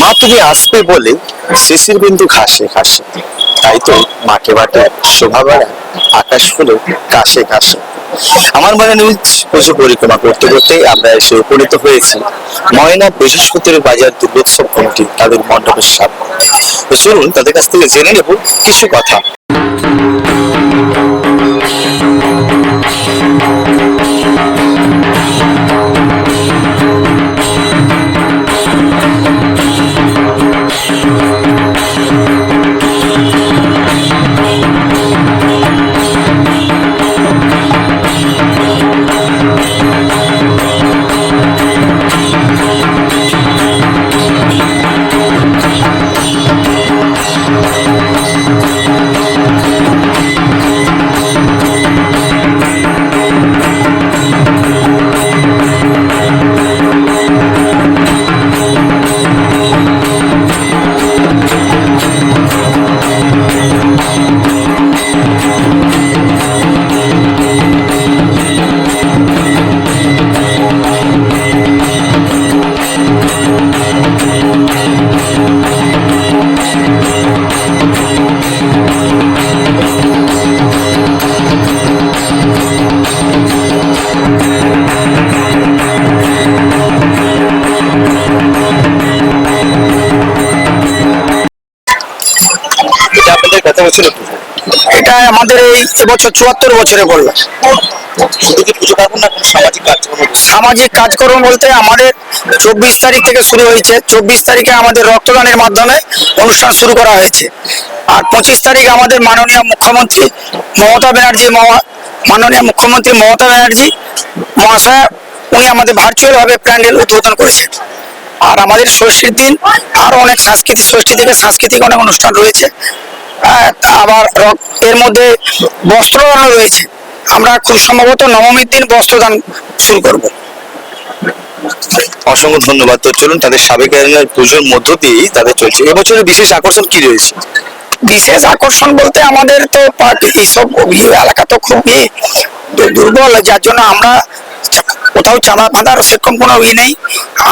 মা তুমি আসবে বলে শিশির বিন্দু ঘাসে ঘাসে। তাই তো মাকে বাটে শোভা বাড়া আকাশ ফুলে ঘাসে ঘাসে। আমার মনে নিজ পুজো পরিক্রমা করতে করতে আমরা এসে উপনীত হয়েছি। ময়না বৃহস্পতির বাজার দুর্গোৎসব কমিটি তাদের মণ্ডপের সামনে। তো চলুন তাদের কাছ থেকে জেনে নেব কিছু কথা। আমাদের এই এবছর চুয়াত্তর বছরে পার্বণ সামাজিক কাজকর্ম বলতে আমাদের চব্বিশ তারিখ থেকে শুরু হয়েছে। চব্বিশ তারিখে আমাদের রক্তদানের মাধ্যমে অনুষ্ঠান শুরু করা হয়েছে। আর পঁচিশ তারিখ আমাদের মাননীয় মুখ্যমন্ত্রী মমতা ব্যানার্জি মাননীয় মুখ্যমন্ত্রী মমতা ব্যানার্জি মহাশয়, উনি আমাদের ভার্চুয়াল ভাবে প্যান্ডেল উদ্বোধন করেছেন। আর আমাদের ষষ্ঠীর দিন আরও অনেক সাংস্কৃতিক ষষ্ঠী থেকে সাংস্কৃতিক অনেক অনুষ্ঠান রয়েছে। আবার এর মধ্যে বস্ত্রদানও রয়েছে। আমরা খুব সম্ভবত নবমীর দিন বস্ত্রদান শুরু করব। অসংখ্য ধন্যবাদ। তো চলুন তাদের সাবেক পুজোর মধ্য দিয়েই তাদের চলছে। এবছরের বিশেষ আকর্ষণ কি রয়েছে? বিশেষ আকর্ষণ বলতে আমাদের তো পার্টি এইসব এলাকা তো খুব ইয়ে দুর্বল। যার জন্য আমরা কোথাও চাঁদা ফাঁদার সেরকম কোনো ইয়ে নেই।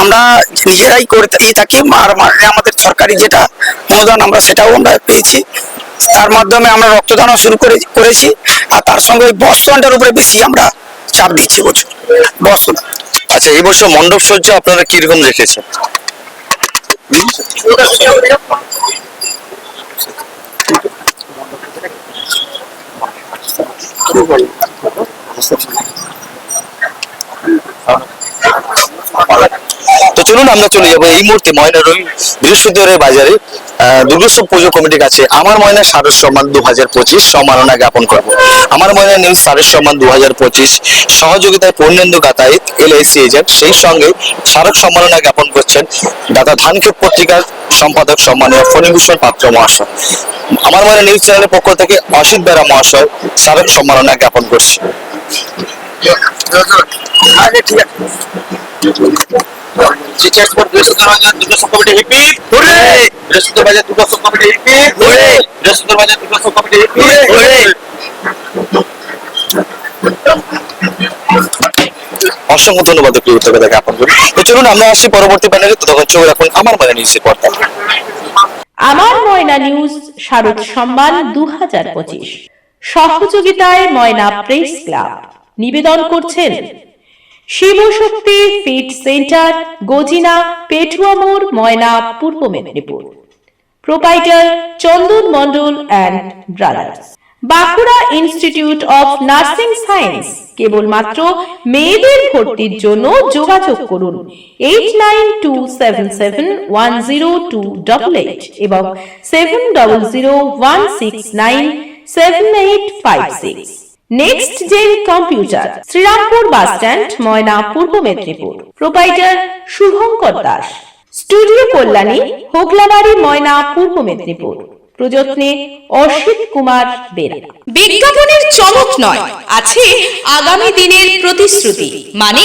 আমরা নিজেরাই করে ই থাকি। আর মানে আমাদের সরকারি যেটা অনুদান আমরা সেটাও আমরা পেয়েছি। তার মাধ্যমে আমরা রক্তদানও শুরু করে, করেছি, আর তার সঙ্গে ওই বস্ত্রদানটার উপরে বেশি আমরা চাপ দিচ্ছি বছর বস্ত্রদান আচ্ছা এই বছর মণ্ডপ সজ্জা আপনারা কীরকম রেখেছেন তো চলুন, আমরা চলে যাব এই মুহূর্তে ময়না রবি বৃহস্পতিবারের বাজারে। দুর্গোৎসব পুজো কমিটির কাছে আমার ময়না সারস সম্মান দু হাজার পঁচিশ সম্মাননা জ্ঞাপন করব। আমার ময়না নিউজ সারস সম্মান দু হাজার পঁচিশ সহযোগিতায় পূর্ণেন্দু গাতায়েত এলআইসি এজেন্ট সেই সঙ্গে স্মারক সম্মাননা জ্ঞাপন করছেন দাদা ধানক্ষেপ পত্রিকার সম্পাদক সম্মানীয় ফণীভূষণ পাত্র মহাশয়। আমার ময়না নিউজ চ্যানেলের পক্ষ থেকে অসিত বেরা মহাশয় স্মারক সম্মাননা জ্ঞাপন করছে। ঠিক আছে। অসংখ্য ধন্যবাদ প্রিয় করি। তো চলুন, আমরা আসছি পরবর্তী প্যানেলে। তো তখন চোখ রাখুন আমার মনে নিউজের পর্দা আমার ময়না নিউজ, শারদ সম্মান দু হাজার পঁচিশ। সহযোগিতায় ময়না প্রেস ক্লাব। নিবেদন করছেন Shivshakti fit centre, Gajina, Petuamore, Moyna, Purba Medinipur. Proprietor Chandan Mondal and brothers Bankura institute of nursing science কেবলমাত্র মেয়েদের ভর্তির জন্য যোগাযোগ করুন eight nine two seven seven one zero two double eight এবং seven double zero one six nine seven eight five six next gen computer Srirampur bus stand Moyna Purba Medinipur proprietor Subhankar Das studio Kalyani Hoglabari Moyna Purba Medinipur প্রযত্নে Asit Kumar Bera বিজ্ঞাপনের চমক নয়, আছে আগামী দিনের প্রতিশ্রুতি। মানে